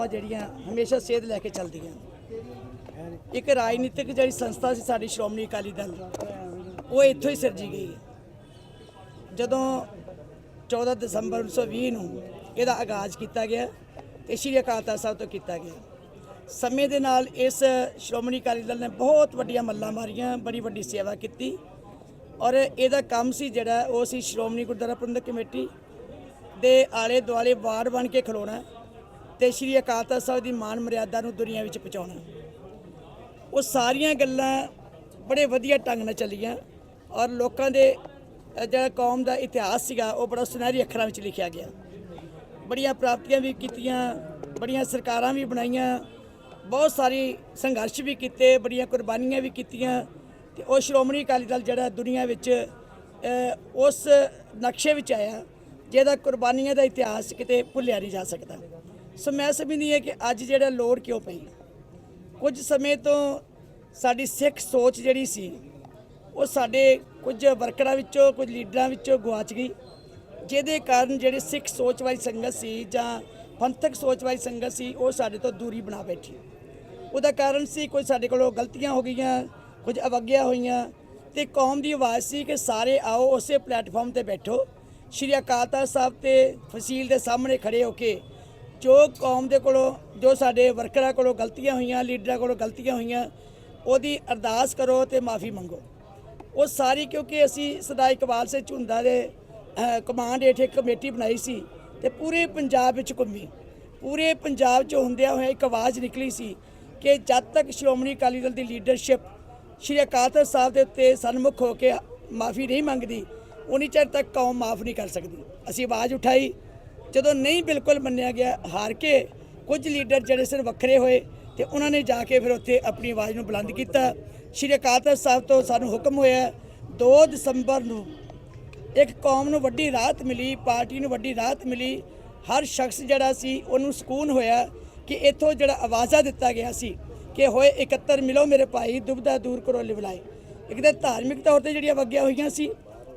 ਸੰਸਥਾਵਾਂ ਜਿਹੜੀਆਂ ਹਮੇਸ਼ਾ ਸੇਧ ਲੈ ਕੇ ਚੱਲਦੀਆਂ। ਇੱਕ ਰਾਜਨੀਤਿਕ ਜਿਹੜੀ ਸੰਸਥਾ ਸੀ ਸਾਡੀ ਸ਼੍ਰੋਮਣੀ ਅਕਾਲੀ ਦਲ, ਉਹ ਇੱਥੋਂ ਹੀ ਸਿਰਜੀ ਗਈ ਜਦੋਂ 14 ਦਸੰਬਰ 1920 ਨੂੰ ਇਹਦਾ ਆਗਾਜ਼ ਕੀਤਾ ਗਿਆ ਤੇ ਸ਼੍ਰੀ ਅਕਾਲ ਤਖਤ ਸਾਹਿਬ ਤੋਂ ਕੀਤਾ ਗਿਆ। ਸਮੇਂ ਦੇ ਨਾਲ ਇਸ ਸ਼੍ਰੋਮਣੀ ਅਕਾਲੀ ਦਲ ਨੇ ਬਹੁਤ ਵੱਡੀਆਂ ਮੱਲਾਂ ਮਾਰੀਆਂ, ਬੜੀ ਵੱਡੀ ਸੇਵਾ ਕੀਤੀ। ਔਰ ਇਹਦਾ ਕੰਮ ਸੀ ਜਿਹੜਾ, ਉਹ ਸੀ ਸ਼੍ਰੋਮਣੀ ਗੁਰਦੁਆਰਾ ਪ੍ਰਬੰਧਕ ਕਮੇਟੀ ਦੇ ਆਲੇ ਦੁਆਲੇ ਵਾਰਡ ਬਣ ਕੇ ਖਲੋਣਾ। ਤੇ ਸ਼੍ਰੀ ਅਕਾਲ ਤਖਤ ਸਾਹਿਬ ਦੀ ਮਾਨ ਮਰਿਆਦਾ ਨੂੰ ਦੁਨੀਆ ਵਿੱਚ ਪਹੁੰਚਾਉਣਾ। ਉਹ ਸਾਰੀਆਂ ਗੱਲਾਂ ਬੜੇ ਵਧੀਆ ਢੰਗ ਨਾਲ ਚੱਲੀਆਂ ਔਰ ਲੋਕਾਂ ਦੇ ਜਿਹੜਾ ਕੌਮ ਦਾ ਇਤਿਹਾਸ ਸੀਗਾ, ਉਹ ਬੜਾ ਸੁਨਹਿਰੀ ਅੱਖਰਾਂ ਵਿੱਚ ਲਿਖਿਆ ਗਿਆ। ਬੜੀਆਂ ਪ੍ਰਾਪਤੀਆਂ ਵੀ ਕੀਤੀਆਂ, ਬੜੀਆਂ ਸਰਕਾਰਾਂ ਵੀ ਬਣਾਈਆਂ, ਬਹੁਤ ਸਾਰੀ ਸੰਘਰਸ਼ ਵੀ ਕੀਤੇ, ਬੜੀਆਂ ਕੁਰਬਾਨੀਆਂ ਵੀ ਕੀਤੀਆਂ ਤੇ ਉਹ ਸ਼੍ਰੋਮਣੀ ਅਕਾਲੀ ਦਲ ਜਿਹੜਾ ਦੁਨੀਆ ਵਿੱਚ ਉਸ ਨਕਸ਼ੇ ਵਿੱਚ ਆਇਆ, ਜਿਹਦਾ ਕੁਰਬਾਨੀਆਂ ਦਾ ਇਤਿਹਾਸ ਕਿਤੇ ਭੁੱਲਿਆ ਨਹੀਂ ਜਾ ਸਕਦਾ। ਸੋ ਮੈਂ ਸਮਝਦੀ ਹਾਂ ਕਿ ਅੱਜ ਜਿਹੜਾ ਲੋੜ ਕਿਉਂ ਪਈ ਕੁਝ ਸਮੇਂ ਤੋਂ ਸਾਡੀ ਸਿੱਖ ਸੋਚ ਜਿਹੜੀ ਸੀ, ਉਹ ਸਾਡੇ ਕੁਝ ਵਰਕਰਾਂ ਵਿੱਚੋਂ, ਕੁਝ ਲੀਡਰਾਂ ਵਿੱਚੋਂ ਗੁਆਚ ਗਈ, ਜਿਹਦੇ ਕਾਰਨ ਜਿਹੜੇ ਸਿੱਖ ਸੋਚ ਵਾਲੀ ਸੰਗਤ ਸੀ ਜਾਂ ਪੰਥਕ ਸੋਚ ਵਾਲੀ ਸੰਗਤ ਸੀ, ਉਹ ਸਾਡੇ ਤੋਂ ਦੂਰੀ ਬਣਾ ਬੈਠੀ। ਉਹਦਾ ਕਾਰਨ ਸੀ ਕੋਈ ਸਾਡੇ ਕੋਲੋਂ ਗਲਤੀਆਂ ਹੋ ਗਈਆਂ, ਕੁਝ ਅਵੱਗਿਆ ਹੋਈਆਂ, ਤੇ ਕੌਮ ਦੀ ਆਵਾਜ਼ ਸੀ ਕਿ ਸਾਰੇ ਆਓ ਉਸੇ ਪਲੇਟਫਾਰਮ ਤੇ ਬੈਠੋ। ਸ਼੍ਰੀ ਅਕਾਲ ਤਖਤ ਸਾਹਿਬ ਤੇ ਫਸੀਲ ਦੇ ਸਾਹਮਣੇ ਖੜੇ ਹੋ ਕੇ ਜੋ ਕੌਮ ਦੇ ਕੋਲੋਂ, ਜੋ ਸਾਡੇ ਵਰਕਰਾਂ ਕੋਲੋਂ ਗਲਤੀਆਂ ਹੋਈਆਂ, ਲੀਡਰਾਂ ਕੋਲੋਂ ਗਲਤੀਆਂ ਹੋਈਆਂ, ਉਹਦੀ ਅਰਦਾਸ ਕਰੋ ਤੇ ਮਾਫੀ ਮੰਗੋ। ਉਹ ਸਾਰੀ ਕਿਉਂਕਿ ਅਸੀਂ ਸਦਾ ਇਕਬਾਲ ਸੇ ਝੁੰਦਾ ਦੇ ਕਮਾਂਡ ਹੇਠ ਇੱਕ ਕਮੇਟੀ ਬਣਾਈ ਸੀ ਤੇ ਪੂਰੇ ਪੰਜਾਬ ਵਿੱਚ ਘੁੰਮੀ। ਪੂਰੇ ਪੰਜਾਬ 'ਚ ਹੁੰਦਿਆਂ ਹੋਇਆ ਇੱਕ ਆਵਾਜ਼ ਨਿਕਲੀ ਸੀ ਕਿ ਜਦ ਤੱਕ ਸ਼੍ਰੋਮਣੀ ਅਕਾਲੀ ਦਲ ਦੀ ਲੀਡਰਸ਼ਿਪ ਸ਼੍ਰੀ ਅਕਾਲ ਤਖਤ ਸਾਹਿਬ ਦੇ ਉੱਤੇ ਸਨਮੁਖ ਹੋ ਕੇ ਮਾਫੀ ਨਹੀਂ ਮੰਗਦੀ, ਉਨੀ ਚਿਰ ਤੱਕ ਕੌਮ ਮਾਫ ਨਹੀਂ ਕਰ ਸਕਦੀ। ਅਸੀਂ ਆਵਾਜ਼ ਉਠਾਈ ਜਦੋਂ ਨਹੀਂ ਬਿਲਕੁਲ ਮੰਨਿਆ ਗਿਆ, ਹਾਰ ਕੇ ਕੁਝ ਲੀਡਰ ਜਿਹੜੇ ਸਨ ਵੱਖਰੇ ਹੋਏ ਤੇ ਉਹਨਾਂ ਨੇ ਜਾ ਕੇ ਫਿਰ ਉੱਥੇ ਆਪਣੀ ਆਵਾਜ਼ ਨੂੰ ਬੁਲੰਦ ਕੀਤਾ। ਸ਼੍ਰੀ ਅਕਾਲ ਤਖਤ ਸਾਹਿਬ ਤੋਂ ਸਾਨੂੰ ਹੁਕਮ ਹੋਇਆ 2 ਦਸੰਬਰ ਨੂੰ ਇੱਕ ਕੌਮ ਨੂੰ ਵੱਡੀ ਰਾਹਤ ਮਿਲੀ, ਪਾਰਟੀ ਨੂੰ ਵੱਡੀ ਰਾਹਤ ਮਿਲੀ। ਹਰ ਸ਼ਖਸ ਜਿਹੜਾ ਸੀ, ਉਹਨੂੰ ਸਕੂਨ ਹੋਇਆ ਕਿ ਇੱਥੋਂ ਜਿਹੜਾ ਆਵਾਜ਼ਾ ਦਿੱਤਾ ਗਿਆ ਸੀ ਕਿ ਹੋਏ 71 ਮਿਲੋ ਮੇਰੇ ਭਾਈ ਦੁਬਦਾ ਦੂਰ ਕਰੋ ਲਿਵਲਾਏ ਇੱਕ ਤਾਂ ਧਾਰਮਿਕ ਤੌਰ ਤੇ ਜਿਹੜੀਆਂ ਵਗਿਆ ਹੋਈਆਂ ਸੀ,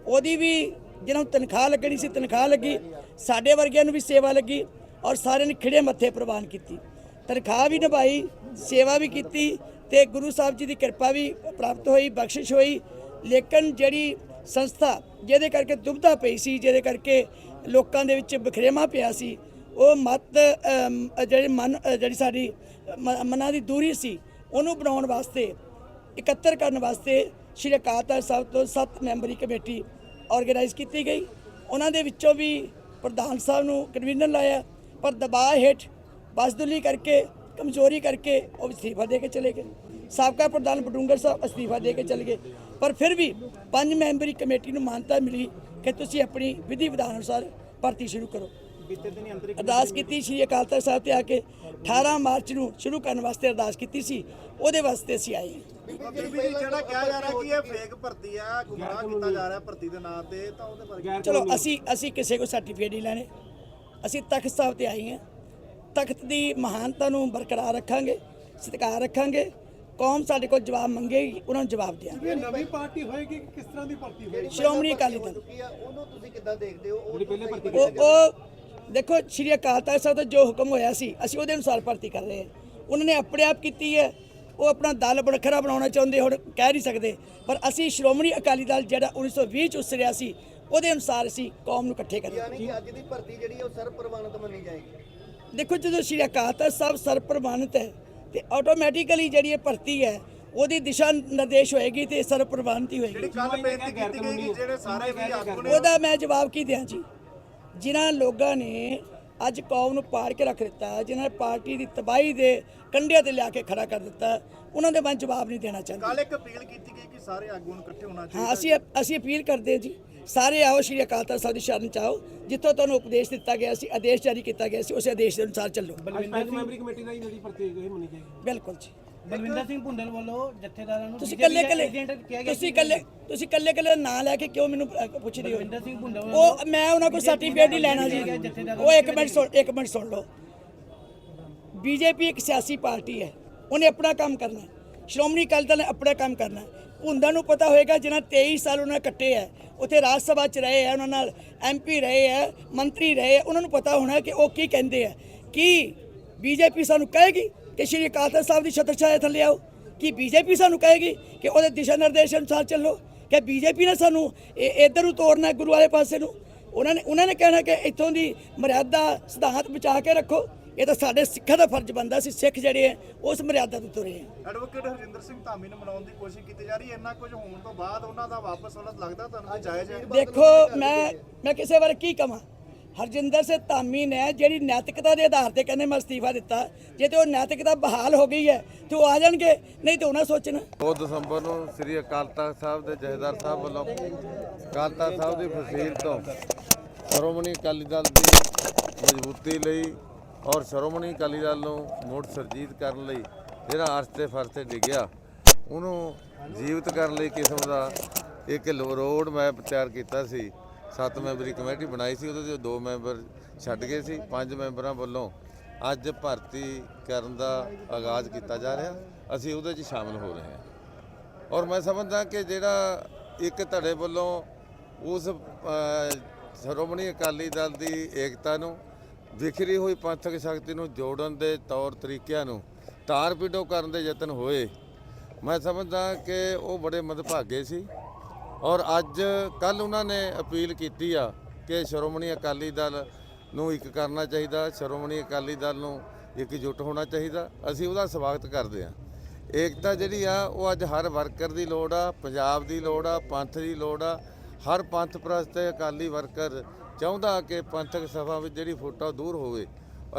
ਉਹਦੀ ਵੀ ਜਿਹਨਾਂ ਨੂੰ ਤਨਖਾਹ ਲੱਗਣੀ ਸੀ, ਤਨਖਾਹ ਲੱਗੀ। ਸਾਡੇ ਵਰਗਿਆਂ ਨੂੰ ਵੀ ਸੇਵਾ ਲੱਗੀ ਔਰ ਸਾਰਿਆਂ ਨੇ ਖਿੜੇ ਮੱਥੇ ਪ੍ਰਵਾਨ ਕੀਤੀ। ਤਨਖਾਹ ਵੀ ਨਿਭਾਈ, ਸੇਵਾ ਵੀ ਕੀਤੀ ਤੇ ਗੁਰੂ ਸਾਹਿਬ ਜੀ ਦੀ ਕਿਰਪਾ ਵੀ ਪ੍ਰਾਪਤ ਹੋਈ, ਬਖਸ਼ਿਸ਼ ਹੋਈ। ਲੇਕਿਨ ਜਿਹੜੀ ਸੰਸਥਾ ਜਿਹਦੇ ਕਰਕੇ ਦੁਬਦਾ ਪਈ ਸੀ, ਜਿਹਦੇ ਕਰਕੇ ਲੋਕਾਂ ਦੇ ਵਿੱਚ ਬਖਰੇਵਾ ਪਿਆ ਸੀ, ਉਹ ਮਤ ਜਿਹੜੇ ਮਨ, ਜਿਹੜੀ ਸਾਡੀ ਮ- ਮਨਾਂ ਦੀ ਦੂਰੀ ਸੀ, ਉਹਨੂੰ ਬਣਾਉਣ ਵਾਸਤੇ, ਇਕੱਤਰ ਕਰਨ ਵਾਸਤੇ ਸ਼੍ਰੀ ਅਕਾਲ ਤਖਤ ਸਾਹਿਬ ਤੋਂ ਸੱਤ ਮੈਂਬਰੀ ਕਮੇਟੀ ਆਰਗੇਨਾਈਜ਼ ਕੀਤੀ ਗਈ। ਉਹਨਾਂ ਦੇ ਵਿੱਚੋਂ ਵੀ ਪ੍ਰਧਾਨ ਸਾਹਿਬ ਨੂੰ ਕਨਵੀਨਰ ਲਾਇਆ। ਪਰ ਦਬਾਅ ਹੇਠ ਬਸਦੁਲੀ ਕਰਕੇ, ਕਮਜ਼ੋਰੀ ਕਰਕੇ ਉਹ ਅਸਤੀਫਾ ਦੇ ਕੇ ਚਲੇ ਗਏ। ਸਾਬਕਾ ਪ੍ਰਧਾਨ ਬਡੂੰਗਰ ਸਾਹਿਬ ਅਸਤੀਫਾ ਦੇ ਕੇ ਚਲੇ ਗਏ। ਪਰ ਫਿਰ ਵੀ ਪੰਜ ਮੈਂਬਰੀ ਕਮੇਟੀ ਨੂੰ ਮਾਨਤਾ ਮਿਲੀ ਕਿ ਤੁਸੀਂ ਆਪਣੀ ਵਿਧੀ ਵਿਧਾਨ ਅਨੁਸਾਰ ਭਰਤੀ ਸ਼ੁਰੂ ਕਰੋ। ਅਰਦਾਸ ਕੀਤੀ ਸ਼੍ਰੀ ਅਕਾਲ ਤਖਤ ਸਾਹਿਬ ਤੇ ਆ ਕੇ 18 ਮਾਰਚ ਨੂੰ ਸ਼ੁਰੂ ਕਰਨ ਵਾਸਤੇ ਅਰਦਾਸ ਕੀਤੀ ਸੀ ਉਹਦੇ ਵਾਸਤੇ ਅਸੀਂ ਆਏ। ਹਾਂ ਬੀਬੀ ਜੀ ਜਿਹੜਾ ਕਿਹਾ ਜਾ ਰਿਹਾ ਕਿ ਇਹ ਫੇਕ ਭਰਤੀ ਆ ਗੁੰਮਰਾਹ ਕੀਤਾ ਜਾ ਰਿਹਾ ਭਰਤੀ ਦੇ ਨਾਂ ਤੇ ਤਾਂ ਉਹਦੇ ਬਾਰੇ ਚਲੋ ਅਸੀਂ ਅਸੀਂ ਕਿਸੇ ਕੋ ਸਰਟੀਫਿਕੇਟ ਨਹੀਂ ਲੈਣੇ। ਅਸੀਂ ਤਖਤ ਸਾਹਿਬ ਤੇ ਆਏ ਹਾਂ। ਤਖਤ ਦੀ ਮਹਾਨਤਾ ਨੂੰ ਬਰਕਰਾਰ ਰੱਖਾਂਗੇ ਸਤਿਕਾਰ ਰੱਖਾਂਗੇ। ਕੌਮ ਸਾਡੇ ਕੋਲ ਜਵਾਬ ਮੰਗੇਗੀ ਉਹਨਾਂ ਨੂੰ ਜਵਾਬ ਦਿਆਂਗੇ। ਇਹ ਨਵੀਂ ਪਾਰਟੀ ਹੋਏਗੀ ਕਿ ਕਿਸ ਤਰ੍ਹਾਂ ਦੀ ਭਰਤੀ ਹੋਏਗੀ? ਸ਼੍ਰੋਮਣੀ ਅਕਾਲੀ ਦਲ। ਉਹਨੂੰ ਤੁਸੀਂ ਕਿੱਦਾਂ ਦੇਖਦੇ ਹੋ ਉਹ ਦੇਖੋ ਸ਼੍ਰੀ ਅਕਾਲ ਤਖਤ ਸਾਹਿਬ ਤੋਂ ਜੋ ਹੁਕਮ ਹੋਇਆ ਸੀ ਅਸੀਂ ਉਹਦੇ ਅਨੁਸਾਰ ਭਰਤੀ ਕਰ ਰਹੇ ਹਾਂ ਉਹਨਾਂ ਨੇ ਆਪਣੇ ਆਪ ਕੀਤੀ ਹੈ। ਉਹ ਆਪਣਾ ਦਲ ਵੱਖਰਾ ਬਣਾਉਣਾ ਚਾਹੁੰਦੇ ਹੁਣ ਕਹਿ ਨਹੀਂ ਸਕਦੇ। ਪਰ ਅਸੀਂ ਸ਼੍ਰੋਮਣੀ ਅਕਾਲੀ ਦਲ ਜਿਹੜਾ 1920 ਚ ਉਸਰਿਆ ਸੀ ਉਹਦੇ ਅਨੁਸਾਰ ਅਸੀਂ ਕੌਮ ਨੂੰ ਇਕੱਠੇ ਯਾਨੀ ਕਿ ਅੱਜ ਦੀ ਭਰਤੀ ਜਿਹੜੀ ਹੈ ਉਹ ਸਰਵ ਪ੍ਰਵਾਨਿਤ ਮੰਨੀ ਜਾਏਗੀ। ਦੇਖੋ ਜਦੋਂ ਸ਼੍ਰੀ ਅਕਾਲ ਤਖਤ ਸਾਹਿਬ ਸਰਪ੍ਰਵਾਨਿਤ ਹੈ ਤੇ ਆਟੋਮੈਟਿਕਲੀ ਜਿਹੜੀ ਇਹ ਭਰਤੀ ਹੈ ਉਹਦੀ ਦਿਸ਼ਾ ਨਿਰਦੇਸ਼ ਹੋਏਗੀ ਤੇ ਸਰਪ੍ਰਵਾਨਿਤ ਹੀ ਹੋਏਗੀ। ਕੱਲ ਬੇਨਤੀ ਕੀਤੀ ਗਈ ਕਿ ਜਿਹੜੇ ਸਾਰੇ ਵੀ ਆਗੂ ਨੇ ਉਹਦਾ ਮੈਂ ਜਵਾਬ ਕੀ ਦਿਆਂ ਜੀ? ਜਿਨ੍ਹਾਂ ਲੋਕਾਂ ਨੇ ਅੱਜ ਕੌਮ ਨੂੰ ਪਾੜ ਕੇ ਰੱਖ ਦਿੱਤਾ ਜਿਨ੍ਹਾਂ ਨੇ ਪਾਰਟੀ ਦੀ ਤਬਾਹੀ ਦੇ ਕੰਢਿਆਂ ਤੇ ਲਿਆ ਕੇ ਖੜਾ ਕਰ ਦਿੱਤਾ ਉਹਨਾਂ ਦੇ ਮੈਂ ਜਵਾਬ ਨਹੀਂ ਦੇਣਾ ਚਾਹੁੰਦਾ। ਕੱਲ ਇੱਕ ਅਪੀਲ ਕੀਤੀ ਗਈ ਕਿ ਸਾਰੇ ਆਗੂਆਂ ਨੂੰ ਇਕੱਠੇ ਹੋਣਾ ਚਾਹੀਦਾ ਹਾਂ ਅਸੀਂ ਅਸੀਂ ਅਪੀਲ ਕਰਦੇ ਹਾਂ ਜੀ ਸਾਰੇ ਆਓ ਸ਼੍ਰੀ ਅਕਾਲ ਤਖਤ ਸਾਹਿਬ ਦੀ ਸ਼ਰਨ ਚ ਆਓ ਜਿੱਥੋਂ ਤੁਹਾਨੂੰ ਉਪਦੇਸ਼ ਦਿੱਤਾ ਗਿਆ ਸੀ ਆਦੇਸ਼ ਜਾਰੀ ਕੀਤਾ ਗਿਆ ਸੀ ਉਸੇ ਆਦੇਸ਼ ਦੇ ਅਨੁਸਾਰ ਚੱਲੋ। ਮੈਂਬਰੀ ਕਮੇਟੀ ਹੀ ਜਿਹੜੀ ਮੰਨੀ ਜਾਏਗੀ। ਬਿਲਕੁਲ ਜੀ। ਬਲਵਿੰਦਰ ਸਿੰਘ ਭੁੰਡਲ ਵੱਲੋਂ ਜਥੇਦਾਰਾਂ ਨੂੰ ਤੁਸੀਂ ਕੱਲੇ ਕੱਲੇ ਤੁਸੀਂ ਕੱਲੇ ਤੁਸੀਂ ਕੱਲੇ ਕੱਲੇ ਨਾਂ ਲੈ ਕੇ ਕਿਉਂ ਮੈਨੂੰ ਪੁੱਛਦੇ ਹੋ? ਬਲਵਿੰਦਰ ਸਿੰਘ ਭੁੰਡਲ ਉਹ ਮੈਂ ਉਹਨਾਂ ਕੋਲ ਸਰਟੀਫਿਕੇਟ ਨਹੀਂ ਲੈਣਾ ਜੀ। ਉਹ ਇੱਕ ਮਿੰਟ ਸੁਣ ਇੱਕ ਮਿੰਟ ਸੁਣ ਲਓ। ਬੀਜੇਪੀ ਇੱਕ ਸਿਆਸੀ ਪਾਰਟੀ ਹੈ। ਉਹਨੇ ਆਪਣਾ ਕੰਮ ਕਰਨਾ ਹੈ। ਸ਼੍ਰੋਮਣੀ ਅਕਾਲੀ ਦਲ ਨੇ ਆਪਣਾ ਕੰਮ ਕਰਨਾ ਹੈ। ਭੁੰਦਾਂ ਨੂੰ ਪਤਾ ਹੋਏਗਾ ਜਿਨ੍ਹਾਂ 23 ਸਾਲ ਉਹਨਾਂ ਕੱਟੇ ਹੈ। ਉੱਥੇ ਰਾਜ ਸਭਾ ਚ ਰਹੇ ਆ ਉਹਨਾਂ ਨਾਲ ਐਮਪੀ ਰਹੇ ਆ ਮੰਤਰੀ ਰਹੇ ਉਹਨਾਂ ਨੂੰ ਪਤਾ ਹੋਣਾ ਕਿ ਉਹ ਕੀ ਕਹਿੰਦੇ ਆ ਕੀ ਬੀਜੇਪੀ ਸਾਨੂੰ ਕਹੇਗੀ? ਕਿ ਸ਼੍ਰੀ ਅਕਾਲ ਤਖਤ ਸਾਹਿਬ ਦੀ ਛਤਰ ਛਾਇਆ ਥੱਲੇ ਆਓ ਕਿ ਬੀਜੇਪੀ ਸਾਨੂੰ ਕਹੇਗੀ ਕਿ ਉਹਦੇ ਦਿਸ਼ਾ ਨਿਰਦੇਸ਼ ਅਨੁਸਾਰ ਚੱਲੋ ਕਿ ਬੀਜੇਪੀ ਨੇ ਸਾਨੂੰ ਇਹ ਇੱਧਰ ਨੂੰ ਤੋਰਨਾ ਹੈ ਗੁਰੂ ਵਾਲੇ ਪਾਸੇ ਨੂੰ। ਉਹਨਾਂ ਨੇ ਉਹਨਾਂ ਨੇ ਕਹਿਣਾ ਕਿ ਇੱਥੋਂ ਦੀ ਮਰਿਆਦਾ ਸਿਧਾਂਤ ਬਚਾ ਕੇ ਰੱਖੋ। ਇਹ ਤਾਂ ਸਾਡੇ ਸਿੱਖਾਂ ਦਾ ਫਰਜ਼ ਬਣਦਾ ਸੀ ਸਿੱਖ ਜਿਹੜੇ ਆ ਉਸ ਮਰਿਆਦਾ ਤੋਂ ਤੁਰੇ ਆ ਐਡਵੋਕੇਟ ਹਰਜਿੰਦਰ ਸਿੰਘ ਧਾਮੀ ਨੂੰ ਮਨਾਉਣ ਦੀ ਕੋਸ਼ਿਸ਼ ਕੀਤੀ ਜਾ ਰਹੀ ਹੈ। ਇੰਨਾ ਕੁਝ ਹੋਣ ਤੋਂ ਬਾਅਦ ਉਹਨਾਂ ਦਾ ਵਾਪਸ ਆਉਣਾ ਲੱਗਦਾ ਤੁਹਾਨੂੰ ਜਾਇਜ਼ ਹੈ? ਦੇਖੋ ਮੈਂ ਮੈਂ ਕਿਸੇ ਬਾਰੇ ਕੀ ਕਵਾਂ? ਹਰਜਿੰਦਰ ਸਿੰਘ ਧਾਮੀ ਨੇ ਜਿਹੜੀ ਨੈਤਿਕਤਾ ਦੇ ਆਧਾਰ ਤੇ ਕਹਿੰਦੇ ਮੈਂ ਅਸਤੀਫਾ ਦਿੱਤਾ, ਜੇ ਤੇ ਉਹ ਨੈਤਿਕਤਾ ਬਹਾਲ ਹੋ ਗਈ ਹੈ, ਤੇ ਉਹ ਆ ਜਾਣਗੇ, ਨਹੀਂ ਤੇ ਉਹਨਾਂ ਸੋਚਣਾ। 2 ਦਸੰਬਰ ਨੂੰ ਸ੍ਰੀ ਅਕਾਲ ਤਖਤ ਸਾਹਿਬ ਦੇ ਜਥੇਦਾਰ ਸਾਹਿਬ ਵੱਲੋਂ ਅਕਾਲ ਤਖਤ ਸਾਹਿਬ ਦੀ ਫਸੀਲ ਤੋਂ ਸ਼੍ਰੋਮਣੀ ਅਕਾਲੀ ਦਲ ਦੀ ਮਜ਼ਬੂਤੀ ਲਈ ਔਰ ਸ਼੍ਰੋਮਣੀ ਅਕਾਲੀ ਦਲ ਨੂੰ ਮੁੜ ਸਰਜੀਤ ਕਰਨ ਲਈ ਜਿਹੜਾ ਅਰਸ਼ ਤੇ ਡਿੱਗਿਆ, ਉਹਨੂੰ ਜੀਵਤ ਕਰਨ ਲਈ ਕਿਸਮ ਦਾ ਇੱਕ ਲੋ- ਰੋਡ ਮੈਪ ਤਿਆਰ ਕੀਤਾ ਸੀ। ਸੱਤ ਮੈਂਬਰੀ ਕਮੇਟੀ ਬਣਾਈ ਸੀ, ਉਹਦੇ 'ਚੋਂ ਦੋ ਮੈਂਬਰ ਛੱਡ ਗਏ ਸੀ, ਪੰਜ ਮੈਂਬਰਾਂ ਵੱਲੋਂ ਅੱਜ ਭਰਤੀ ਕਰਨ ਦਾ ਆਗਾਜ਼ ਕੀਤਾ ਜਾ ਰਿਹਾ। ਅਸੀਂ ਉਹਦੇ 'ਚ ਸ਼ਾਮਲ ਹੋ ਰਹੇ ਹਾਂ। ਔਰ ਮੈਂ ਸਮਝਦਾ ਕਿ ਜਿਹੜਾ ਇੱਕ ਧੜੇ ਵੱਲੋਂ ਉਸ ਸ਼੍ਰੋਮਣੀ ਅਕਾਲੀ ਦਲ ਦੀ ਏਕਤਾ ਨੂੰ, ਵਿਖਰੀ ਹੋਈ ਪੰਥਕ ਸ਼ਕਤੀ ਨੂੰ ਜੋੜਨ ਦੇ ਤੌਰ ਤਰੀਕਿਆਂ ਨੂੰ ਤਾਰ ਪੀਡੋ ਕਰਨ ਦੇ ਯਤਨ ਹੋਏ, ਮੈਂ ਸਮਝਦਾ ਕਿ ਉਹ ਬੜੇ ਮਦਭਾਗੇ ਸੀ। ਔਰ ਅੱਜ ਕੱਲ ਉਹਨਾਂ ਨੇ ਅਪੀਲ ਕੀਤੀ ਆ ਕਿ ਸ਼੍ਰੋਮਣੀ ਅਕਾਲੀ ਦਲ ਨੂੰ ਇੱਕ ਕਰਨਾ ਚਾਹੀਦਾ, ਸ਼੍ਰੋਮਣੀ ਅਕਾਲੀ ਦਲ ਨੂੰ ਇਕਜੁੱਟ ਹੋਣਾ ਚਾਹੀਦਾ। ਅਸੀਂ ਉਹਦਾ ਸਵਾਗਤ ਕਰਦੇ ਹਾਂ। ਏਕਤਾ ਜਿਹੜੀ ਆ, ਉਹ ਅੱਜ ਹਰ ਵਰਕਰ ਦੀ ਲੋੜ ਆ, ਪੰਜਾਬ ਦੀ ਲੋੜ ਆ, ਪੰਥ ਦੀ ਲੋੜ ਆ। ਹਰ ਪੰਥ ਪ੍ਰਸਤ ਅਕਾਲੀ ਵਰਕਰ ਚਾਹੁੰਦਾ ਕਿ ਪੰਥਕ ਸਭਾ ਵਿੱਚ ਜਿਹੜੀ ਫੋਟੋ ਦੂਰ ਹੋਵੇ।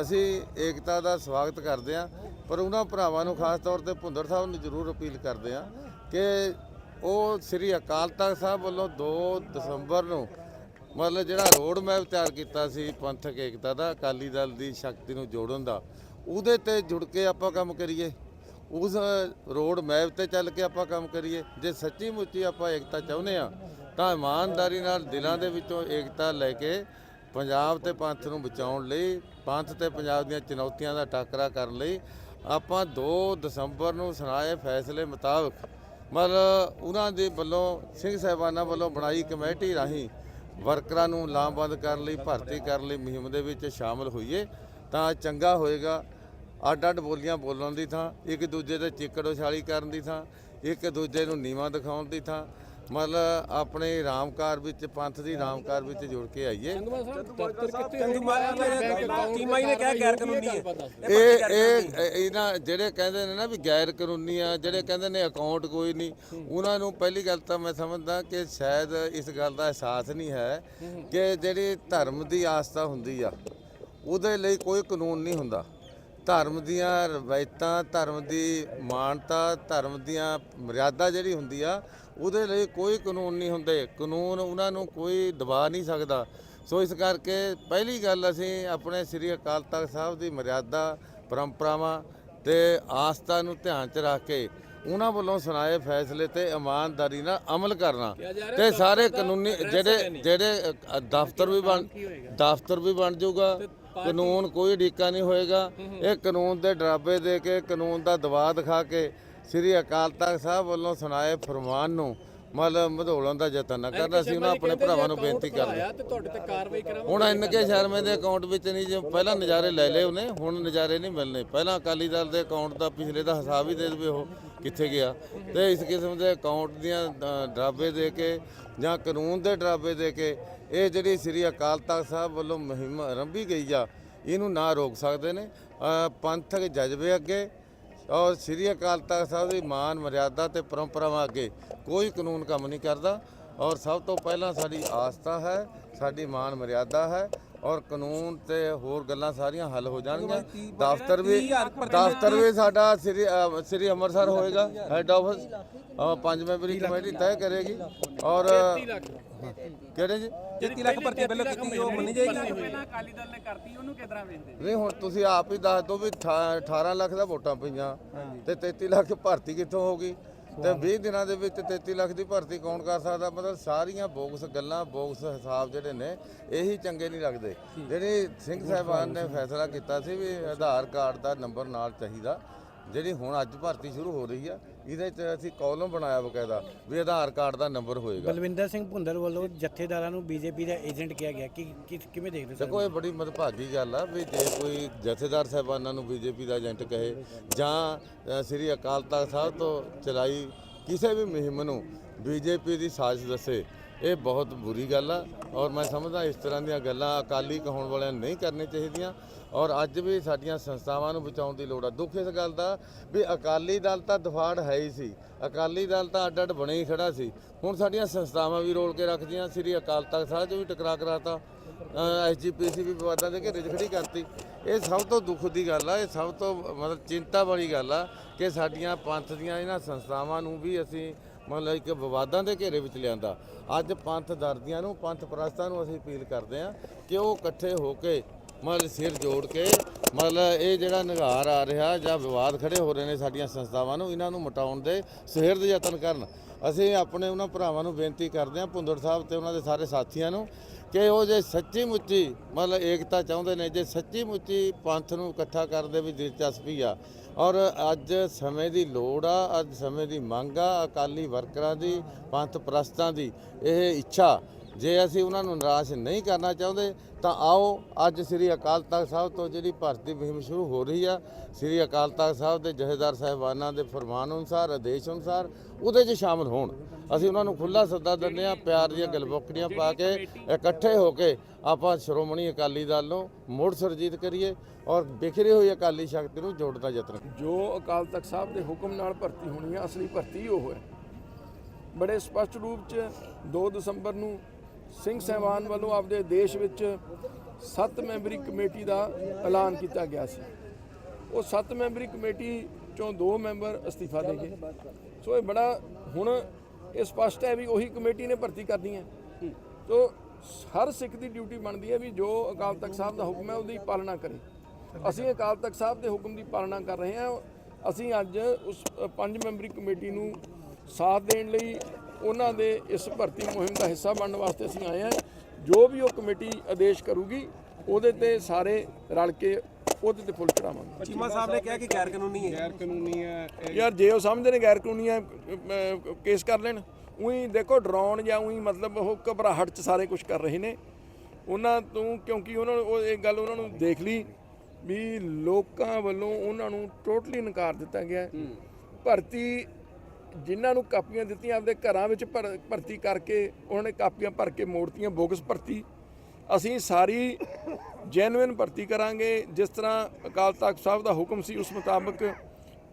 ਅਸੀਂ ਏਕਤਾ ਦਾ ਸਵਾਗਤ ਕਰਦੇ ਹਾਂ। ਪਰ ਉਹਨਾਂ ਭਰਾਵਾਂ ਨੂੰ ਖਾਸ ਤੌਰ ਤੇ ਭੁੰਦਰ ਸਾਹਿਬ ਨੂੰ ਜ਼ਰੂਰ ਅਪੀਲ ਕਰਦੇ ਹਾਂ ਕਿ ਉਹ ਸ੍ਰੀ ਅਕਾਲ ਤਖਤ ਸਾਹਿਬ ਵੱਲੋਂ 2 ਦਸੰਬਰ ਨੂੰ ਮਤਲਬ ਜਿਹੜਾ ਰੋਡ ਮੈਪ ਤਿਆਰ ਕੀਤਾ ਸੀ ਪੰਥਕ ਏਕਤਾ ਦਾ, ਅਕਾਲੀ ਦਲ ਦੀ ਸ਼ਕਤੀ ਨੂੰ ਜੋੜਨ ਦਾ, ਉਹਦੇ ਤੇ ਜੁੜ ਕੇ ਆਪਾਂ ਕੰਮ ਕਰੀਏ। ਉਸ ਰੋਡ ਮੈਪ ਤੇ ਚੱਲ ਕੇ ਆਪਾਂ ਕੰਮ ਕਰੀਏ। ਜੇ ਸੱਚੀ ਮੁੱਚੀ ਆਪਾਂ ਏਕਤਾ ਚਾਹੁੰਦੇ ਆ ਤਾਂ ਇਮਾਨਦਾਰੀ ਨਾਲ ਦਿਲਾਂ ਦੇ ਵਿੱਚੋਂ ਏਕਤਾ ਲੈ ਕੇ ਪੰਜਾਬ ਤੇ ਪੰਥ ਨੂੰ ਬਚਾਉਣ ਲਈ, ਪੰਥ ਤੇ ਪੰਜਾਬ ਦੀਆਂ ਚੁਣੌਤੀਆਂ ਦਾ ਟਾਕਰਾ ਕਰਨ ਲਈ ਆਪਾਂ 2 ਦਸੰਬਰ ਨੂੰ ਸੁਣਾਏ ਫੈਸਲੇ ਮੁਤਾਬਕ ਮਤਲਬ ਉਹਨਾਂ ਦੇ ਵੱਲੋਂ, ਸਿੰਘ ਸਾਹਿਬਾਨਾਂ ਵੱਲੋਂ ਬਣਾਈ ਕਮੇਟੀ ਰਾਹੀਂ ਵਰਕਰਾਂ ਨੂੰ ਲਾਮਬੰਦ ਕਰਨ ਲਈ, ਭਰਤੀ ਕਰਨ ਲਈ ਮੁਹਿੰਮ ਦੇ ਵਿੱਚ ਸ਼ਾਮਲ ਹੋਈਏ ਤਾਂ ਚੰਗਾ ਹੋਏਗਾ। ਅੱਡ ਅੱਡ ਬੋਲੀਆਂ ਬੋਲਣ ਦੀ ਥਾਂ, ਇੱਕ ਦੂਜੇ ਦੇ ਚਿੱਕੜ ਉਛਾਲੀ ਕਰਨ ਦੀ ਥਾਂ, ਇੱਕ ਦੂਜੇ ਨੂੰ ਨੀਵਾਂ ਦਿਖਾਉਣ ਦੀ ਥਾਂ ਮਤਲਬ ਆਪਣੇ ਰਾਮਕਾਰ ਵਿੱਚ ਪੰਥ ਦੀ ਰਾਮਕਾਰ ਵਿੱਚ ਜੁੜ ਕੇ ਆਈਏ। ਚੀਮਾਈ ਨੇ ਕਿਹਾ ਗੈਰ ਕਾਨੂੰਨੀ ਹੈ। ਇਹ ਇਹ ਇਹਨਾਂ ਜਿਹੜੇ ਕਹਿੰਦੇ ਨੇ ਨਾ ਵੀ ਗੈਰ ਕਾਨੂੰਨੀ ਆ ਜਿਹੜੇ ਕਹਿੰਦੇ ਨੇ ਅਕਾਊਂਟ ਕੋਈ ਨਹੀਂ ਉਹਨਾਂ ਨੂੰ ਪਹਿਲੀ ਗੱਲ ਤਾਂ ਮੈਂ ਸਮਝਦਾ ਕਿ ਸ਼ਾਇਦ ਇਸ ਗੱਲ ਦਾ ਅਹਿਸਾਸ ਨਹੀਂ ਹੈ ਕਿ ਜਿਹੜੀ ਧਰਮ ਦੀ ਆਸਥਾ ਹੁੰਦੀ ਆ ਉਹਦੇ ਲਈ ਕੋਈ ਕਾਨੂੰਨ ਨਹੀਂ ਹੁੰਦਾ। ਧਰਮ ਦੀਆਂ ਰਵਾਇਤਾਂ ਧਰਮ ਦੀ ਮਾਨਤਾ ਧਰਮ ਦੀਆਂ ਮਰਿਆਦਾ ਜਿਹੜੀ ਹੁੰਦੀ ਆ ਉਹਦੇ ਲਈ ਕੋਈ ਕਾਨੂੰਨ ਨਹੀਂ ਹੁੰਦੇ। ਕਾਨੂੰਨ ਉਹਨਾਂ ਨੂੰ ਕੋਈ ਦਬਾ ਨਹੀਂ ਸਕਦਾ। ਸੋ ਇਸ ਕਰਕੇ ਪਹਿਲੀ ਗੱਲ ਅਸੀਂ ਆਪਣੇ ਸ੍ਰੀ ਅਕਾਲ ਤਖਤ ਸਾਹਿਬ ਦੀ ਮਰਿਆਦਾ ਪਰੰਪਰਾਵਾਂ ਤੇ ਆਸਥਾ ਨੂੰ ਧਿਆਨ 'ਚ ਰੱਖ ਕੇ ਉਹਨਾਂ ਵੱਲੋਂ ਸੁਣਾਏ ਫੈਸਲੇ ਤੇ ਇਮਾਨਦਾਰੀ ਨਾਲ ਅਮਲ ਕਰਨਾ। ਤੇ ਸਾਰੇ ਕਾਨੂੰਨੀ ਜਿਹੜੇ ਜਿਹੜੇ ਦਫ਼ਤਰ ਵੀ ਬਣ ਦਫ਼ਤਰ ਵੀ ਬਣ ਜਾਊਗਾ। ਕਾਨੂੰਨ ਕੋਈ ਢੀਕਾ ਨਹੀਂ ਹੋਏਗਾ। ਇਹ ਕਾਨੂੰਨ ਦੇ ਡਰਾਬੇ ਦੇ ਕੇ ਕਾਨੂੰਨ ਦਾ ਦਬਾਅ ਦਿਖਾ ਕੇ ਸ੍ਰੀ ਅਕਾਲ ਤਖਤ ਸਾਹਿਬ ਵੱਲੋਂ ਸੁਣਾਏ ਫਰਮਾਨ ਨੂੰ ਮਤਲਬ ਮਧੋਲਣ ਦਾ ਯਤਨ ਨਾ ਕਰਨਾ ਸੀ ਉਹਨਾਂ ਆਪਣੇ ਭਰਾਵਾਂ ਨੂੰ ਬੇਨਤੀ ਕਰਦੇ ਹੁਣ ਇੰਨ ਕੇ ਸ਼ਰਮੇ ਦੇ ਅਕਾਊਂਟ ਵਿੱਚ ਨਹੀਂ ਜੋ ਪਹਿਲਾਂ ਨਜ਼ਾਰੇ ਲੈ ਲਏ ਉਹਨੇ ਹੁਣ ਨਜ਼ਾਰੇ ਨਹੀਂ ਮਿਲਨੇ ਪਹਿਲਾਂ ਅਕਾਲੀ ਦਲ ਦੇ ਅਕਾਊਂਟ ਦਾ ਪਿਛਲੇ ਦਾ ਹਿਸਾਬ ਹੀ ਦੇ ਦੇਵੇ ਉਹ ਕਿੱਥੇ ਗਿਆ। ਤੇ ਇਸ ਕਿਸਮ ਦੇ ਅਕਾਊਂਟ ਦੀਆਂ ਡਰਾਬੇ ਦੇ ਕੇ ਜਾਂ ਕਾਨੂੰਨ ਦੇ ਡਰਾਬੇ ਦੇ ਕੇ ਇਹ ਜਿਹੜੀ ਸ੍ਰੀ ਅਕਾਲ ਤਖਤ ਸਾਹਿਬ ਵੱਲੋਂ ਮੁਹਿੰਮ ਆਰੰਭੀ ਗਈ ਆ ਇਹਨੂੰ ਨਾ ਰੋਕ ਸਕਦੇ ਨੇ। ਪੰਥਕ ਜਜ਼ਬੇ ਅੱਗੇ ਔਰ ਸ੍ਰੀ ਅਕਾਲ ਤਖਤ ਸਾਹਿਬ ਦੀ ਮਾਨ ਮਰਿਆਦਾ ਤੇ ਪਰੰਪਰਾਵਾਂ ਅੱਗੇ ਕੋਈ ਕਾਨੂੰਨ ਕੰਮ ਨਹੀਂ ਕਰਦਾ। ਔਰ ਸਭ ਤੋਂ ਪਹਿਲਾਂ ਸਾਡੀ ਆਸਥਾ ਹੈ, ਸਾਡੀ ਮਾਨ ਮਰਿਆਦਾ ਹੈ ਔਰ ਕਾਨੂੰਨ ਤੇ ਹੋਰ ਗੱਲਾਂ ਸਾਰੀਆਂ ਹੱਲ ਹੋ ਜਾਣਗੀਆਂ। ਦਫ਼ਤਰ ਵੀ ਦਫ਼ਤਰ ਵੀ ਸਾਡਾ ਸ੍ਰੀ ਸ੍ਰੀ ਅੰਮ੍ਰਿਤਸਰ ਹੋਏਗਾ ਹੈੱਡ ਆਫਿਸ ਪੰਜ ਮੈਂਬਰੀ ਕਮੇਟੀ ਤੈਅ ਕਰੇਗੀ। ਔਰ ਕਿਹੜੇ ਜੀ? 33 ਲੱਖ ਭਰਤੀ ਪਹਿਲਾਂ ਕੀਤੀ ਉਹ ਮੰਨੀ ਜਾਏਗੀ। ਨਹੀਂ ਹੁਣ ਤੁਸੀਂ ਆਪ ਹੀ ਦੱਸ ਦਿਓ ਵੀ ਅਠਾ- 18 ਲੱਖ ਦਾ ਵੋਟਾਂ ਪਈਆਂ ਤੇ 33 ਲੱਖ ਭਰਤੀ ਕਿੱਥੋਂ ਹੋ ਗਈ? ਤੇ 20 ਦਿਨਾਂ ਦੇ ਵਿੱਚ 33 ਲੱਖ ਦੀ ਭਰਤੀ ਕੌਣ ਕਰ ਸਕਦਾ? ਮਤਲਬ ਸਾਰੀਆਂ ਬੋਗਸ ਗੱਲਾਂ ਬੋਗਸ ਹਿਸਾਬ ਜਿਹੜੇ ਨੇ ਇਹੀ ਚੰਗੇ ਨਹੀਂ ਲੱਗਦੇ। ਜਿਹੜੇ ਸਿੰਘ ਸਾਹਿਬਾਨ ਨੇ ਫੈਸਲਾ ਕੀਤਾ ਸੀ ਵੀ ਆਧਾਰ ਕਾਰਡ ਦਾ ਨੰਬਰ ਨਾਲ ਚਾਹੀਦਾ ਜਿਹੜੀ ਹੁਣ ਅੱਜ ਭਰਤੀ ਸ਼ੁਰੂ ਹੋ ਰਹੀ ਆ ਇਹਦੇ 'ਚ ਅਸੀਂ ਕਾਲਮ ਬਣਾਇਆ ਬਕਾਇਦਾ ਵੀ ਆਧਾਰ ਕਾਰਡ ਦਾ ਨੰਬਰ ਹੋਏਗਾ। ਬਲਵਿੰਦਰ ਸਿੰਘ ਭੁੰਦਰ ਵੱਲੋਂ ਜਥੇਦਾਰਾਂ ਨੂੰ ਬੀਜੇਪੀ ਦਾ ਏਜੰਟ ਕਿਹਾ ਗਿਆ। ਕਿ ਕਿ- ਕਿਵੇਂ ਦੇਖਦੇ ਹੋ ਦੇਖੋ ਇਹ ਬੜੀ ਮਦਭਾਗੀ ਗੱਲ ਆ ਵੀ ਜੇ ਕੋਈ ਜਥੇਦਾਰ ਸਾਹਿਬਾਨਾਂ ਨੂੰ ਬੀਜੇਪੀ ਦਾ ਏਜੰਟ ਕਹੇ ਜਾਂ ਅ, ਸ੍ਰੀ ਅਕਾਲ ਤਖਤ ਸਾਹਿਬ ਤੋਂ ਚਲਾਈ ਕਿਸੇ ਵੀ ਮੁਹਿੰਮ ਨੂੰ ਬੀਜੇਪੀ ਦੀ ਸਾਜ਼ਿਸ਼ ਦੱਸੇ ਇਹ ਬਹੁਤ ਬੁਰੀ ਗੱਲ ਆ। ਔਰ ਮੈਂ ਸਮਝਦਾ ਇਸ ਤਰ੍ਹਾਂ ਦੀਆਂ ਗੱਲਾਂ ਅਕਾਲੀ ਕਹਾਉਣ ਵਾਲਿਆਂ ਨੂੰ ਨਹੀਂ ਕਰਨੀਆਂ ਚਾਹੀਦੀਆਂ। ਔਰ ਅੱਜ ਵੀ ਸਾਡੀਆਂ ਸੰਸਥਾਵਾਂ ਨੂੰ ਬਚਾਉਣ ਦੀ ਲੋੜ ਆ। ਦੁੱਖ ਇਸ ਗੱਲ ਦਾ ਵੀ ਅਕਾਲੀ ਦਲ ਤਾਂ ਦਫਾੜ ਹੈ ਹੀ ਸੀ। ਅਕਾਲੀ ਦਲ ਤਾਂ ਅੱਡ ਅੱਡ ਬਣੇ ਹੀ ਖੜਾ ਸੀ। ਹੁਣ ਸਾਡੀਆਂ ਸੰਸਥਾਵਾਂ ਵੀ ਰੋਲ ਕੇ ਰੱਖਦੀਆਂ। ਸ੍ਰੀ ਅਕਾਲ ਤਖਤ ਸਾਹਿਬ 'ਚ ਵੀ ਟਕਰਾ ਕਰਾਤਾ। ਐਸਜੀਪੀਸੀ ਵੀ ਵਿਵਾਦਾਂ ਦੇ ਘੇਰੇ 'ਚ ਖੜੀ ਕਰਤੀ। ਇਹ ਸਭ ਤੋਂ ਦੁੱਖ ਦੀ ਗੱਲ ਆ। ਇਹ ਸਭ ਤੋਂ ਮਤਲਬ ਚਿੰਤਾ ਵਾਲੀ ਗੱਲ ਆ ਕਿ ਸਾਡੀਆਂ ਪੰਥ ਦੀਆਂ ਇਹਨਾਂ ਸੰਸਥਾਵਾਂ ਨੂੰ ਵੀ ਅਸੀਂ ਮਤਲਬ ਇੱਕ ਵਿਵਾਦਾਂ ਦੇ ਘੇਰੇ ਵਿੱਚ ਲਿਆਂਦਾ। ਅੱਜ ਪੰਥ ਦਰਦੀਆਂ ਨੂੰ, ਪੰਥ ਪ੍ਰਸਤਾਂ ਨੂੰ ਅਸੀਂ ਅਪੀਲ ਕਰਦੇ ਹਾਂ ਕਿ ਉਹ ਇਕੱਠੇ ਹੋ ਕੇ ਮਤਲਬ ਸਿਰ ਜੋੜ ਕੇ, ਮਤਲਬ ਇਹ ਜਿਹੜਾ ਨਿਗਾਰ ਆ ਰਿਹਾ ਜਾਂ ਵਿਵਾਦ ਖੜੇ ਹੋ ਰਹੇ ਨੇ ਸਾਡੀਆਂ ਸੰਸਥਾਵਾਂ ਨੂੰ, ਇਹਨਾਂ ਨੂੰ ਮਿਟਾਉਣ ਦੇ ਸੁਹਿਰਦ ਯਤਨ ਕਰਨ। ਅਸੀਂ ਆਪਣੇ ਉਹਨਾਂ ਭਰਾਵਾਂ ਨੂੰ ਬੇਨਤੀ ਕਰਦੇ ਹਾਂ, ਭੁੰਦੜ ਸਾਹਿਬ ਤੇ ਉਹਨਾਂ ਦੇ ਸਾਰੇ ਸਾਥੀਆਂ ਨੂੰ, ਕਿ ਉਹ ਜੇ ਸੱਚੀ ਮੁੱਚੀ ਮਤਲਬ ਏਕਤਾ ਚਾਹੁੰਦੇ ਨੇ, ਜੇ ਸੱਚੀ ਮੁੱਚੀ ਪੰਥ ਨੂੰ ਇਕੱਠਾ ਕਰਨ ਦੇ ਵੀ ਦਿਲਚਸਪੀ ਆ। ਔਰ ਅੱਜ ਸਮੇਂ ਦੀ ਲੋੜ ਆ, ਅੱਜ ਸਮੇਂ ਦੀ ਮੰਗ ਆ, ਅਕਾਲੀ ਵਰਕਰਾਂ ਦੀ, ਪੰਥ ਪ੍ਰਸਤਾਂ ਦੀ, ਇਹ ਇੱਛਾ ਜੇ ਅਸੀਂ ਉਹਨਾਂ ਨੂੰ ਨਿਰਾਸ਼ ਨਹੀਂ ਕਰਨਾ ਚਾਹੁੰਦੇ, ਤਾਂ ਆਓ ਅੱਜ ਸ੍ਰੀ ਅਕਾਲ ਤਖਤ ਸਾਹਿਬ ਤੋਂ ਜਿਹੜੀ ਭਰਤੀ ਮੁਹਿੰਮ ਸ਼ੁਰੂ ਹੋ ਰਹੀ ਆ, ਸ੍ਰੀ ਅਕਾਲ ਤਖਤ ਸਾਹਿਬ ਦੇ ਜਥੇਦਾਰ ਸਾਹਿਬਾਨਾਂ ਦੇ ਫਰਮਾਨ ਅਨੁਸਾਰ, ਆਦੇਸ਼ ਅਨੁਸਾਰ, ਉਹਦੇ 'ਚ ਸ਼ਾਮਲ ਹੋਣ। ਅਸੀਂ ਉਹਨਾਂ ਨੂੰ ਖੁੱਲਾ ਸੱਦਾ ਦਿੰਦੇ ਆ ਪਿਆਰ ਦੀਆਂ ਗਲਬੋਕੜੀਆਂ ਪਾ ਕੇ ਇਕੱਠੇ ਹੋ ਕੇ ਆਪਾਂ ਸ਼੍ਰੋਮਣੀ ਅਕਾਲੀ ਦਲ ਨੂੰ ਮੁੜ ਸੁਰਜੀਤ ਕਰੀਏ ਔਰ ਬਿਖਰੀ ਹੋਈ ਅਕਾਲੀ ਸ਼ਕਤੀ ਨੂੰ ਜੋੜਨ ਦਾ ਯਤਨ ਜੋ ਅਕਾਲ ਤਖਤ ਸਾਹਿਬ ਦੇ ਹੁਕਮ ਨਾਲ ਭਰਤੀ ਹੋਣੀ ਹੈ ਅਸਲੀ ਭਰਤੀ ਉਹ ਹੈ। ਬੜੇ ਸਪਸ਼ਟ ਰੂਪ 'ਚ 2 ਦਸੰਬਰ ਨੂੰ ਸਿੰਘ ਸਹਿਬਾਨ ਵੱਲੋਂ ਆਪਦੇ ਦੇਸ਼ ਵਿੱਚ 7 ਮੈਂਬਰੀ ਕਮੇਟੀ ਦਾ ਐਲਾਨ ਕੀਤਾ ਗਿਆ ਸੀ। ਉਹ 7 ਮੈਂਬਰੀ ਕਮੇਟੀ ਚੋਂ ਦੋ ਮੈਂਬਰ ਅਸਤੀਫਾ ਦੇ ਗਏ। ਸੋ ਇਹ ਬੜਾ ਹੁਣ ਇਹ ਸਪਸ਼ਟ ਹੈ ਵੀ ਉਹੀ ਕਮੇਟੀ ਨੇ ਭਰਤੀ ਕਰਨੀ ਹੈ। ਸੋ ਹਰ ਸਿੱਖ ਦੀ ਡਿਊਟੀ ਬਣਦੀ ਹੈ ਵੀ ਜੋ ਅਕਾਲ ਤਖਤ ਸਾਹਿਬ ਦਾ ਹੁਕਮ ਹੈ ਉਹਦੀ ਪਾਲਣਾ ਕਰੇ। ਅਸੀਂ ਅਕਾਲ ਤਖਤ ਸਾਹਿਬ ਦੇ ਹੁਕਮ ਦੀ ਪਾਲਣਾ ਕਰ ਰਹੇ ਹਾਂ। ਅਸੀਂ ਅੱਜ ਉਸ ਪੰਜ ਮੈਂਬਰੀ ਕਮੇਟੀ ਨੂੰ ਸਾਥ ਦੇਣ ਲਈ ਉਹਨਾਂ ਦੇ ਇਸ ਭਰਤੀ ਮੁਹਿੰਮ ਦਾ ਹਿੱਸਾ ਬਣਨ ਵਾਸਤੇ ਅਸੀਂ ਆਏ ਹਾਂ। ਜੋ ਵੀ ਉਹ ਕਮੇਟੀ ਆਦੇਸ਼ ਕਰੂਗੀ ਉਹਦੇ ਤੇ ਸਾਰੇ ਰਲ ਕੇ ਉਹਦੇ ਤੇ ਫੁੱਲ ਚੜਾਵਾਂਗੇ ਚੀਮਾ ਸਾਹਿਬ ਨੇ ਕਿਹਾ ਕਿ ਗੈਰ ਕਾਨੂੰਨੀ ਹੈ। ਯਾਰ ਜੇ ਉਹ ਸਮਝਦੇ ਨੇ ਗੈਰ ਕਾਨੂੰਨੀ ਹੈ ਕੇਸ ਕਰ ਲੈਣ ਉਹੀ ਦੇਖੋ ਡਰਾਉਣ ਜਾਂ ਉਹੀ ਮਤਲਬ ਉਹ ਘਬਰਾਹਟ ਚ ਸਾਰੇ ਕੁਝ ਕਰ ਰਹੇ ਨੇ। ਉਹਨਾਂ ਤੋਂ ਕਿਉਂਕਿ ਉਹਨਾਂ ਨੂੰ ਉਹ ਇਹ ਗੱਲ ਉਹਨਾਂ ਨੂੰ ਦੇਖ ਲਈ ਵੀ ਲੋਕਾਂ ਵੱਲੋਂ ਉਹਨਾਂ ਨੂੰ ਟੋਟਲੀ ਨਕਾਰ ਦਿੱਤਾ ਗਿਆ। ਹੈ। ਭਰਤੀ ਜਿਨ੍ਹਾਂ ਨੂੰ ਕਾਪੀਆਂ ਦਿੱਤੀਆਂ ਆਪਦੇ ਘਰਾਂ ਵਿੱਚ ਭਰ- ਭਰਤੀ ਕਰਕੇ, ਉਹਨਾਂ ਨੇ ਕਾਪੀਆਂ ਭਰ ਕੇ ਮੋੜਤੀਆਂ, ਬੋਗਸ ਭਰਤੀ। ਅਸੀਂ ਸਾਰੀ ਜੈਨੂਇਨ ਭਰਤੀ ਕਰਾਂਗੇ। ਜਿਸ ਤਰ੍ਹਾਂ ਅਕਾਲ ਤਖਤ ਸਾਹਿਬ ਦਾ ਹੁਕਮ ਸੀ, ਉਸ ਮੁਤਾਬਕ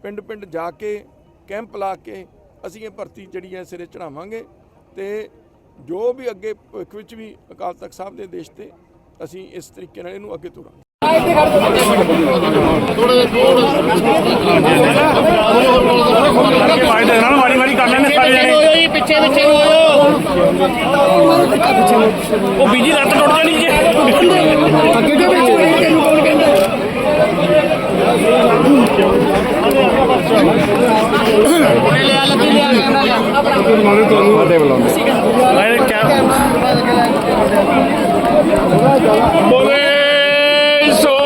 ਪਿੰਡ ਪਿੰਡ ਜਾ ਕੇ, ਕੈਂਪ ਲਾ ਕੇ ਅਸੀਂ ਇਹ ਭਰਤੀ ਜਿਹੜੀ ਹੈ ਸਿਰੇ ਚੜਾਵਾਂਗੇ ਤੇ ਜੋ ਵੀ ਅੱਗੇ ਭਵਿੱਖ ਵਿੱਚ ਵੀ ਅਕਾਲ ਤਖਤ ਸਾਹਿਬ ਦੇ ਦੇਸ਼ ਤੇ ਅਸੀਂ ਇਸ ਤਰੀਕੇ ਨਾਲ ਇਹਨੂੰ ਅੱਗੇ ਤੋਰਾਂਗੇ। ਫਾਇਦੇ ਨਾਲ ਮਾੜੀ ਮਾੜੀ ਕਰ ਲੈਣੇ ਸਾਰੇ ਜਣੇ ਪਿੱਛੇ ਪਿੱਛੇ ਉਹ ਬੀਜੀ ਲੱਤ ਟੁੱਟ ਜਾਣੀ ਜੇ। ਅੱਗੇ ਦੇ ਵਿੱਚ ਬੋਲੇ ਸੋ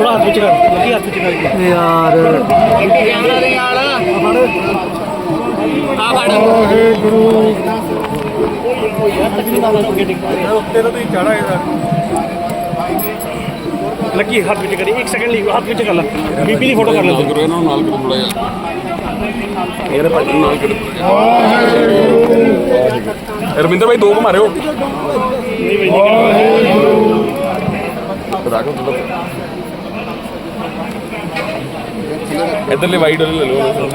ਥੋੜਾ ਹੱਥ ਵਿੱਚ ਕਰ ਕੀ ਹੱਥ ਵਿੱਚ ਕਰ ਯਾਰ। ਲੱਗੀ ਹੱਥ ਵਿੱਚ ਕਰੀ 1 ਸੈਕਿੰਡ ਲਈ ਹੱਥ ਵਿੱਚ ਕਰ ਲੈ। ਬੀਬੀ ਦੀ ਫੋਟੋ ਕਰ ਲੈ। ਤੂੰ। ਇਹਦੇ ਭਾਜੀ ਨੂੰ ਨਾਲ ਕਿਹੜੇ ਰਵਿੰਦਰ ਭਾਈ ਦੋ ਕੁ ਮਾਰਿਓ। ਰਾਘਵ ਤੁੰਦਾ ਇਧਰਲੇ ਵਾਈਡ ਵਾਲੇ ਲੈ ਲਓ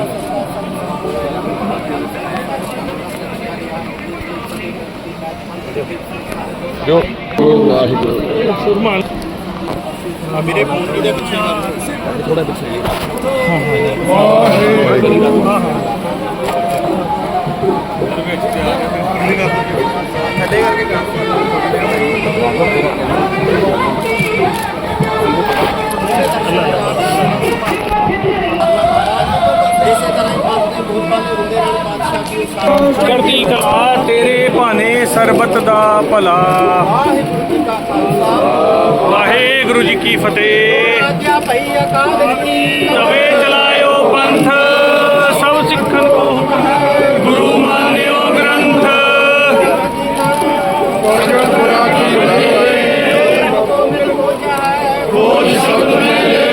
ਜੋ ਵਾਹਿਗੁਰੂ। ਸੁਰਮਾਨ ਆ ਮੇਰੇ ਫੋਨ ਦੇ ਪਿੱਛੇ ਥੋੜਾ ਪਿੱਛੇ ਚੜ੍ਹਦੀ ਕਲਾ ਤੇਰੇ ਭਾਣੇ ਸਰਬਤ ਦਾ ਭਲਾ। ਵਾਹਿਗੁਰੂ ਜੀ ਕੀ ਫਤਿਹ। ਤਵੇ ਚਲਾਇਓ ਪੰਥ, ਸਭ ਸਿੱਖਣ ਕੋ ਹੁਕਮ ਗੁਰੂ ਮਾਨਿਓ ਗ੍ਰੰਥ। ਖੋਜ ਸ਼ਬਦ Salomé